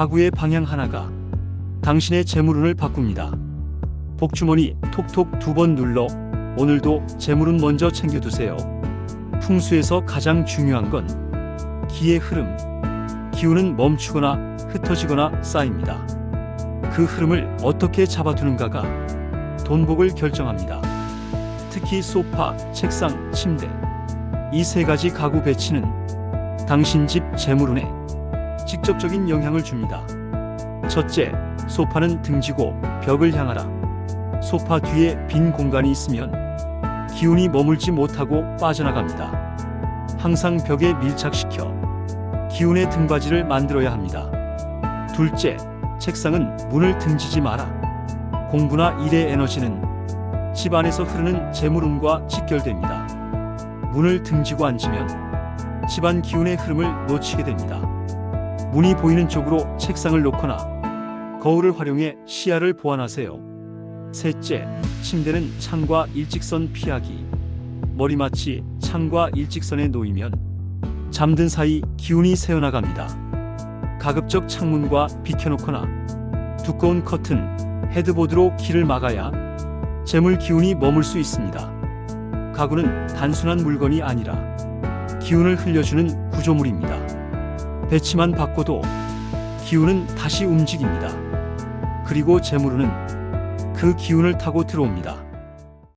가구의 방향 하나가 당신의 재물운을 바꿉니다. 복주머니 톡톡 두 번 눌러 오늘도 재물운 먼저 챙겨두세요. 풍수에서 가장 중요한 건 기의 흐름. 기운은 멈추거나 흩어지거나 쌓입니다. 그 흐름을 어떻게 잡아두는가가 돈복을 결정합니다. 특히 소파, 책상, 침대 이 세 가지 가구 배치는 당신 집 재물운에 직접적인 영향을 줍니다. 첫째, 소파는 등지고 벽을 향하라. 소파 뒤에 빈 공간이 있으면 기운이 머물지 못하고 빠져나갑니다. 항상 벽에 밀착시켜 기운의 등받이를 만들어야 합니다. 둘째, 책상은 문을 등지지 마라. 공부나 일의 에너지는 집 안에서 흐르는 재물운과 직결됩니다. 문을 등지고 앉으면 집안 기운의 흐름을 놓치게 됩니다. 문이 보이는 쪽으로 책상을 놓거나 거울을 활용해 시야를 보완하세요. 셋째, 침대는 창과 일직선 피하기. 머리맡이 창과 일직선에 놓이면 잠든 사이 기운이 새어나갑니다. 가급적 창문과 비켜놓거나 두꺼운 커튼, 헤드보드로 길을 막아야 재물 기운이 머물 수 있습니다. 가구는 단순한 물건이 아니라 기운을 흘려주는 구조물입니다. 배치만 바꿔도 기운은 다시 움직입니다. 그리고 재물은 그 기운을 타고 들어옵니다.